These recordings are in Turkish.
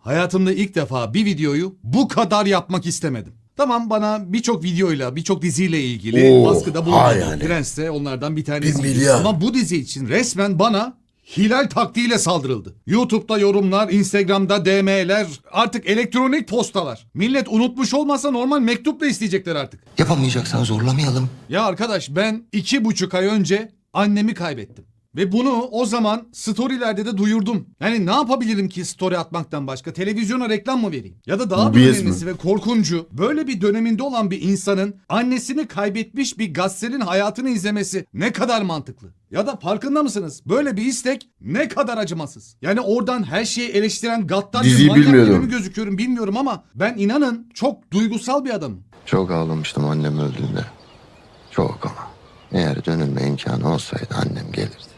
Hayatımda ilk defa bir videoyu bu kadar yapmak istemedim. Tamam bana birçok videoyla, birçok diziyle ilgili Oo, baskıda ha bulundu. yani. Prens de onlardan bir tanesi. Bir milyar. Ama bu dizi için resmen bana hilal taktiğiyle saldırıldı. YouTube'da yorumlar, Instagram'da DM'ler, artık elektronik postalar. Millet unutmuş olmasa normal mektupla isteyecekler artık. Yapamayacaksan zorlamayalım. Ya arkadaş ben iki buçuk ay önce annemi kaybettim. Ve bunu o zaman storylerde de duyurdum. Yani ne yapabilirim ki story atmaktan başka? Televizyona reklam mı vereyim? Ya da daha mi? önemlisi ve korkuncu böyle bir döneminde olan bir insanın annesini kaybetmiş bir gazetenin hayatını izlemesi ne kadar mantıklı? Ya da farkında mısınız? Böyle bir istek ne kadar acımasız. Yani oradan her şeyi eleştiren Diziyi bir manyak gibi bilmiyordum. mi gözüküyorum bilmiyorum ama ben inanın çok duygusal bir adamım. Çok ağlamıştım annem öldüğünde. Çok ama. Eğer dönülme imkanı olsaydı annem gelirdi.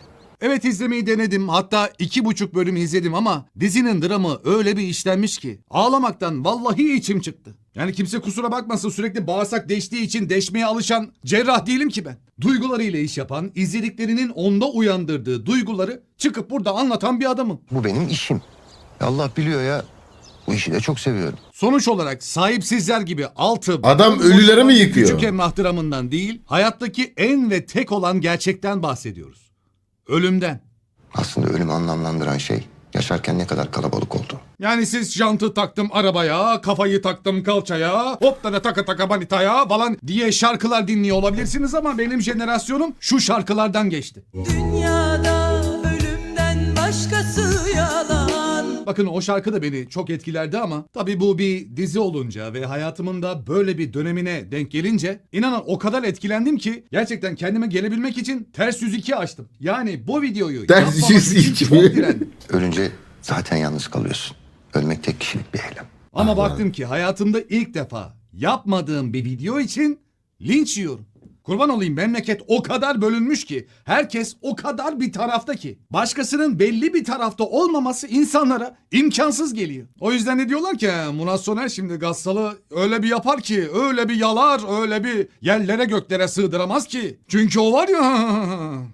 Evet izlemeyi denedim. Hatta iki buçuk bölüm izledim ama dizinin dramı öyle bir işlenmiş ki ağlamaktan vallahi içim çıktı. Yani kimse kusura bakmasın sürekli bağırsak deştiği için deşmeye alışan cerrah değilim ki ben. Duygularıyla iş yapan, izlediklerinin onda uyandırdığı duyguları çıkıp burada anlatan bir adamım. Bu benim işim. Allah biliyor ya. Bu işi de çok seviyorum. Sonuç olarak sahipsizler gibi altı... Adam ölülere mi yıkıyor? Küçük emrah dramından değil, hayattaki en ve tek olan gerçekten bahsediyoruz. Ölümden. Aslında ölümü anlamlandıran şey yaşarken ne kadar kalabalık oldu. Yani siz jantı taktım arabaya, kafayı taktım kalçaya, hop da taka taka manitaya falan diye şarkılar dinliyor olabilirsiniz ama benim jenerasyonum şu şarkılardan geçti. Dünyada Bakın o şarkı da beni çok etkilerdi ama tabii bu bir dizi olunca ve hayatımın da böyle bir dönemine denk gelince inanın o kadar etkilendim ki gerçekten kendime gelebilmek için ters 102 açtım. Yani bu videoyu Ters yapmamak 102 için çok mi? direndim. Ölünce zaten yalnız kalıyorsun. Ölmek tek kişilik bir eylem. Ama baktım ki hayatımda ilk defa yapmadığım bir video için linç yiyorum. Kurban olayım memleket o kadar bölünmüş ki herkes o kadar bir tarafta ki başkasının belli bir tarafta olmaması insanlara imkansız geliyor. O yüzden ne diyorlar ki "He, Murat Soner şimdi Gassal'ı öyle bir yapar ki öyle bir yalar öyle bir yerlere göklere sığdıramaz ki. Çünkü o var ya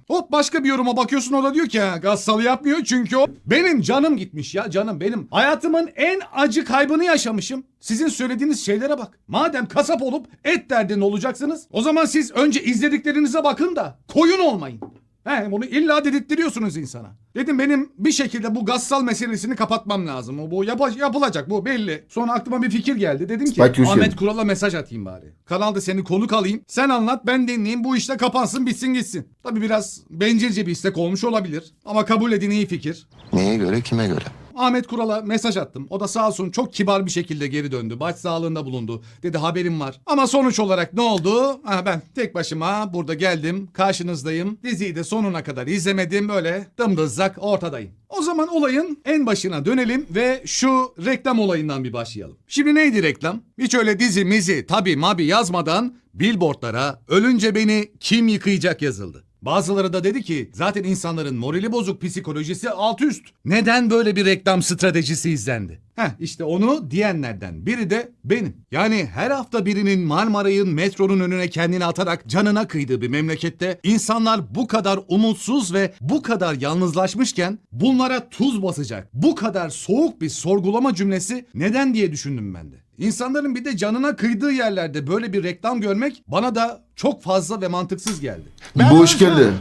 hop başka bir yoruma bakıyorsun o da diyor ki "He, Gassal'ı yapmıyor çünkü o benim canım gitmiş ya canım benim. Hayatımın en acı kaybını yaşamışım. Sizin söylediğiniz şeylere bak. Madem kasap olup et derdinde olacaksınız o zaman siz önce izlediklerinize bakın da koyun olmayın. He, bunu illa dedirttiriyorsunuz insana. Dedim benim bir şekilde bu gassal meselesini kapatmam lazım. O Bu yapa- yapılacak bu belli. Sonra aklıma bir fikir geldi. Dedim ki Hüseyin. Ahmet Kural'a mesaj atayım bari. Kanalda seni konuk alayım. Sen anlat ben dinleyeyim bu işte kapansın bitsin gitsin. Tabi biraz bencilce bir istek olmuş olabilir. Ama kabul edin iyi fikir. Neye göre kime göre? Ahmet Kural'a mesaj attım. O da sağ olsun çok kibar bir şekilde geri döndü. Baş sağlığında bulundu. Dedi haberim var. Ama sonuç olarak ne oldu? Ha, ben tek başıma burada geldim. Karşınızdayım. Diziyi de sonuna kadar izlemedim. Böyle dımdızlak ortadayım. O zaman olayın en başına dönelim ve şu reklam olayından bir başlayalım. Şimdi neydi reklam? Hiç öyle dizi mizi tabi mabi yazmadan billboardlara ölünce beni kim yıkayacak yazıldı. Bazıları da dedi ki zaten insanların morali bozuk psikolojisi alt üst. Neden böyle bir reklam stratejisi izlendi? Heh işte onu diyenlerden biri de benim. Yani her hafta birinin Marmaray'ın metronun önüne kendini atarak canına kıydığı bir memlekette insanlar bu kadar umutsuz ve bu kadar yalnızlaşmışken bunlara tuz basacak bu kadar soğuk bir sorgulama cümlesi neden diye düşündüm ben de. İnsanların bir de canına kıydığı yerlerde böyle bir reklam görmek bana da çok fazla ve mantıksız geldi. Bu hoş geldi.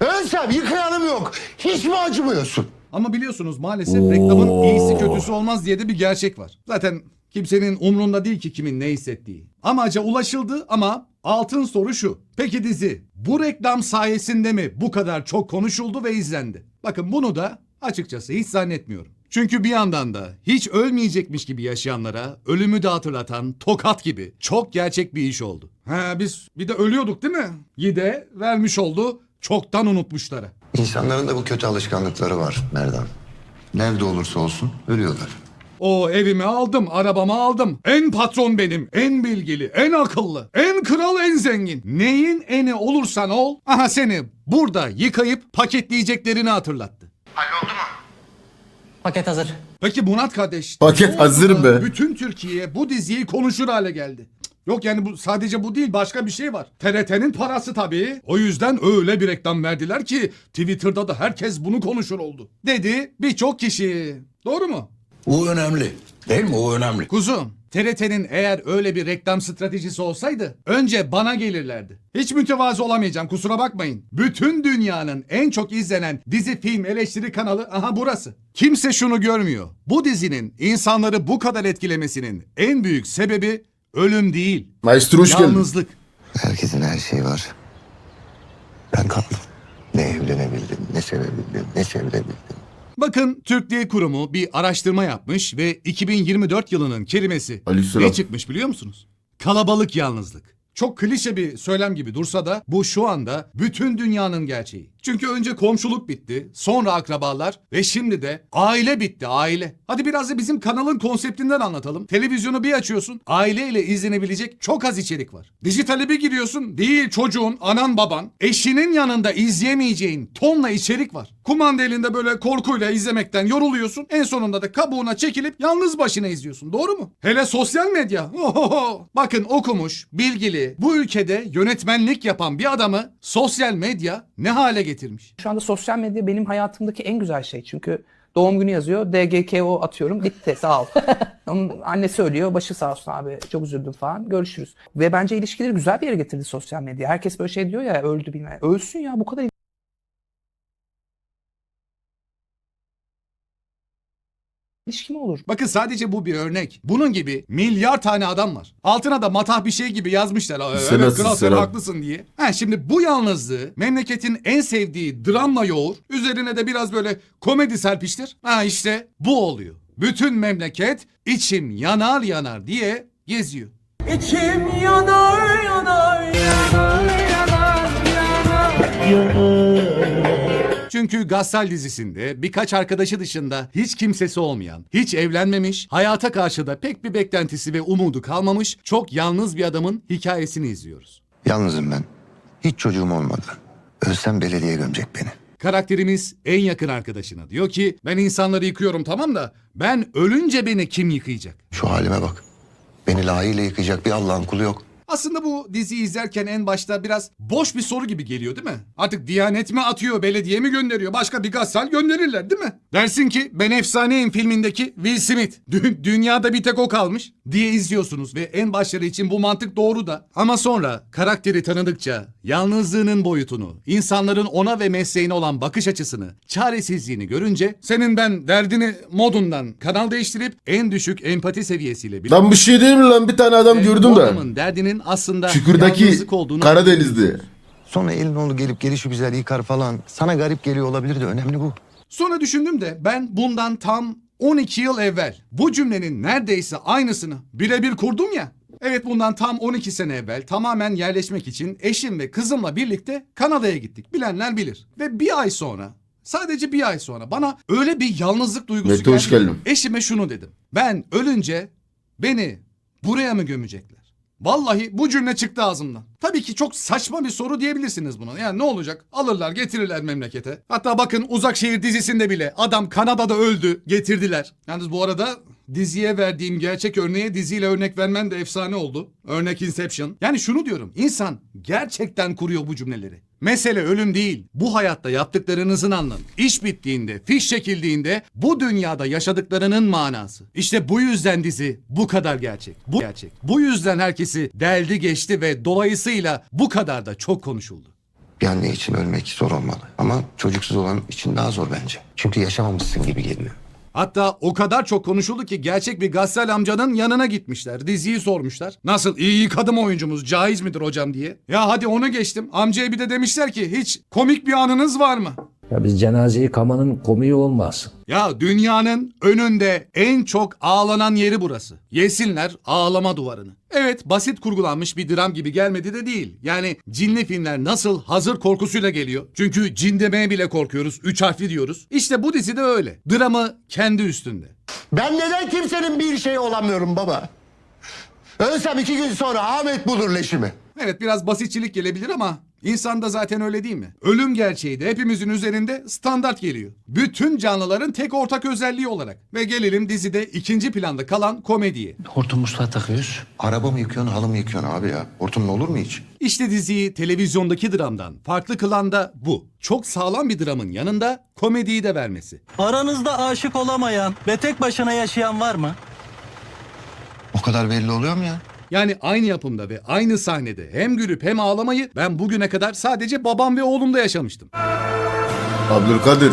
Ölsem yıkayanım yok. Hiç mi acımıyorsun? Ama biliyorsunuz maalesef reklamın iyisi kötüsü olmaz diye de bir gerçek var. Zaten kimsenin umrunda değil ki kimin ne hissettiği. Amaca ulaşıldı ama altın soru şu. Peki dizi bu reklam sayesinde mi bu kadar çok konuşuldu ve izlendi? Bakın bunu da açıkçası hiç zannetmiyorum. Çünkü bir yandan da hiç ölmeyecekmiş gibi yaşayanlara ölümü de hatırlatan tokat gibi çok gerçek bir iş oldu. Ha biz bir de ölüyorduk değil mi? Yide vermiş oldu çoktan unutmuşlara. İnsanların da bu kötü alışkanlıkları var Merdan. Nerede olursa olsun ölüyorlar. O evimi aldım, arabamı aldım. En patron benim, en bilgili, en akıllı, en kral, en zengin. Neyin eni olursan ol, aha seni burada yıkayıp paketleyeceklerini hatırlattı. Paket hazır. Peki Murat kardeş. Paket oldu hazır mı? Bütün Türkiye bu diziyi konuşur hale geldi. Yok yani bu sadece bu değil başka bir şey var. TRT'nin parası tabii. O yüzden öyle bir reklam verdiler ki Twitter'da da herkes bunu konuşur oldu. Dedi birçok kişi. Doğru mu? O önemli. Değil mi? O önemli. Kuzum, TRT'nin eğer öyle bir reklam stratejisi olsaydı önce bana gelirlerdi. Hiç mütevazı olamayacağım kusura bakmayın. Bütün dünyanın en çok izlenen dizi film eleştiri kanalı aha burası. Kimse şunu görmüyor. Bu dizinin insanları bu kadar etkilemesinin en büyük sebebi ölüm değil. Maestro hoş geldin. Yalnızlık. Herkesin her şeyi var. Ben kaldım. Ne evlenebildim, ne sevebildim, ne sevilebildim. Bakın Türk Dil Kurumu bir araştırma yapmış ve 2024 yılının kelimesi ne çıkmış biliyor musunuz? Kalabalık yalnızlık. Çok klişe bir söylem gibi dursa da bu şu anda bütün dünyanın gerçeği. Çünkü önce komşuluk bitti, sonra akrabalar ve şimdi de aile bitti, aile. Hadi biraz da bizim kanalın konseptinden anlatalım. Televizyonu bir açıyorsun, aileyle izlenebilecek çok az içerik var. Dijitale bir giriyorsun, değil çocuğun, anan baban, eşinin yanında izleyemeyeceğin tonla içerik var. Kumanda elinde böyle korkuyla izlemekten yoruluyorsun. En sonunda da kabuğuna çekilip yalnız başına izliyorsun. Doğru mu? Hele sosyal medya. Ohoho. Bakın okumuş, bilgili, bu ülkede yönetmenlik yapan bir adamı sosyal medya ne hale getirmiş? Şu anda sosyal medya benim hayatımdaki en güzel şey. Çünkü doğum günü yazıyor. DGKO atıyorum. Bitti sağ ol. Onun annesi söylüyor. Başı sağ olsun abi. Çok üzüldüm falan. Görüşürüz. Ve bence ilişkileri güzel bir yere getirdi sosyal medya. Herkes böyle şey diyor ya öldü bilmem. Ölsün ya bu kadar ilişki mi olur? Bakın sadece bu bir örnek. Bunun gibi milyar tane adam var. Altına da matah bir şey gibi yazmışlar. "Aa, Sen Evet nasılsın, kral sen Serap?" haklısın diye. Ha, şimdi bu yalnızlığı memleketin en sevdiği dramla yoğur. Üzerine de biraz böyle komedi serpiştir. Ha işte bu oluyor. Bütün memleket içim yanar yanar diye geziyor. İçim yanar yanar yanar yanar yanar Çünkü Gassal dizisinde birkaç arkadaşı dışında hiç kimsesi olmayan, hiç evlenmemiş, hayata karşı da pek bir beklentisi ve umudu kalmamış, çok yalnız bir adamın hikayesini izliyoruz. Yalnızım ben. Hiç çocuğum olmadı. Ölsem belediye gömecek beni. Karakterimiz en yakın arkadaşına diyor ki ben insanları yıkıyorum tamam da ben ölünce beni kim yıkayacak? Şu halime bak. Beni layığıyla yıkayacak bir Allah'ın kulu yok. Aslında bu diziyi izlerken en başta biraz boş bir soru gibi geliyor değil mi? Artık Diyanet mi atıyor, belediye mi gönderiyor, başka bir gassal gönderirler değil mi? Dersin ki ben efsaneyim filmindeki Will Smith. Dü- dünyada bir tek o kalmış diye izliyorsunuz ve en başları için bu mantık doğru da. Ama sonra karakteri tanıdıkça yalnızlığının boyutunu, insanların ona ve mesleğine olan bakış açısını, çaresizliğini görünce senin ben derdini modundan kanal değiştirip en düşük empati seviyesiyle bile Lan bir şey değil mi lan bir tane adam gördüm de. adamın derdinin aslında Çükürdeki yalnızlık olduğunu Karadeniz'de. Sonra elin oğlu gelip gelişi güzel yıkar falan. Sana garip geliyor olabilir de önemli bu. Sonra düşündüm de ben bundan tam 12 yıl evvel bu cümlenin neredeyse aynısını birebir kurdum ya. Evet bundan tam 12 sene evvel tamamen yerleşmek için eşim ve kızımla birlikte Kanada'ya gittik. Bilenler bilir. Ve bir ay sonra sadece bir ay sonra bana öyle bir yalnızlık duygusu Mete, hoş geldi geldin. Eşime şunu dedim. Ben ölünce beni buraya mı gömecekler? Vallahi bu cümle çıktı ağzımdan. Tabii ki çok saçma bir soru diyebilirsiniz buna. Yani ne olacak? Alırlar getirirler memlekete. Hatta bakın Uzak Şehir dizisinde bile adam Kanada'da öldü getirdiler. Yalnız bu arada diziye verdiğim gerçek örneğe diziyle örnek vermen de efsane oldu. Örnek Inception. Yani şunu diyorum. insan gerçekten kuruyor bu cümleleri. Mesele ölüm değil. Bu hayatta yaptıklarınızın anlamı. İş bittiğinde, fiş çekildiğinde bu dünyada yaşadıklarının manası. İşte bu yüzden dizi bu kadar gerçek. Bu gerçek. Bu yüzden herkesi deldi geçti ve dolayısıyla bu kadar da çok konuşuldu. Bir anne için ölmek zor olmalı. Ama çocuksuz olan için daha zor bence. Çünkü yaşamamışsın gibi geliyor. Hatta o kadar çok konuşuldu ki gerçek bir Gassal amcanın yanına gitmişler. Diziyi sormuşlar. Nasıl iyi yıkadı mı oyuncumuz caiz midir hocam diye. Ya hadi onu geçtim. Amcaya bir de demişler ki hiç komik bir anınız var mı? Ya biz cenazeyi kamanın komiği olmaz. Ya dünyanın önünde en çok ağlanan yeri burası. Yesinler ağlama duvarını. Evet basit kurgulanmış bir dram gibi gelmedi de değil. Yani cinli filmler nasıl hazır korkusuyla geliyor. Çünkü cin demeye bile korkuyoruz. Üç harfli diyoruz. İşte bu dizi de öyle. Dramı kendi üstünde. Ben neden kimsenin bir şey olamıyorum baba? Ölsem iki gün sonra Ahmet bulur leşimi. Evet biraz basitçilik gelebilir ama İnsan da zaten öyle değil mi? Ölüm gerçeği de hepimizin üzerinde standart geliyor. Bütün canlıların tek ortak özelliği olarak. Ve gelelim dizide ikinci planda kalan komediye. Hortum musluğa takıyoruz. Araba mı yıkıyorsun, halı mı yıkıyorsun abi ya? Hortumla olur mu hiç? İşte diziyi televizyondaki dramdan farklı kılan da bu. Çok sağlam bir dramın yanında komediyi de vermesi. Aranızda aşık olamayan ve tek başına yaşayan var mı? O kadar belli oluyor mu ya? Yani aynı yapımda ve aynı sahnede hem gülüp hem ağlamayı ben bugüne kadar sadece babam ve oğlumda yaşamıştım. Abdülkadir.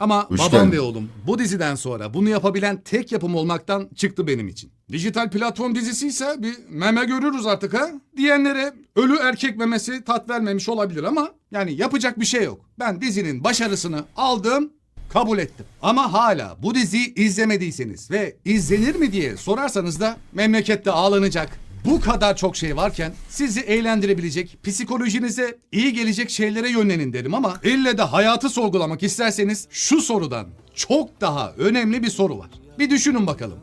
Ama Hoş babam geldin. ve oğlum bu diziden sonra bunu yapabilen tek yapım olmaktan çıktı benim için. Dijital platform dizisi ise bir meme görürüz artık ha. Diyenlere ölü erkek memesi tat vermemiş olabilir ama yani yapacak bir şey yok. Ben dizinin başarısını aldım kabul ettim. Ama hala bu diziyi izlemediyseniz ve izlenir mi diye sorarsanız da memlekette ağlanacak, bu kadar çok şey varken sizi eğlendirebilecek, psikolojinize iyi gelecek şeylere yönlenin derim ama ille de hayatı sorgulamak isterseniz şu sorudan çok daha önemli bir soru var. Bir düşünün bakalım.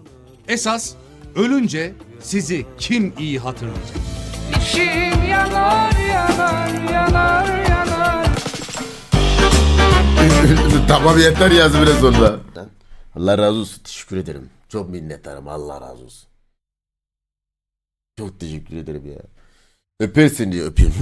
Esas ölünce sizi kim iyi hatırlayacak? İçim yanar yanar yanar yanar tamam yeter yazı biraz sonra. Allah razı olsun. Teşekkür ederim. Çok minnettarım. Allah razı olsun. Çok teşekkür ederim ya. Öpersin diye öpeyim.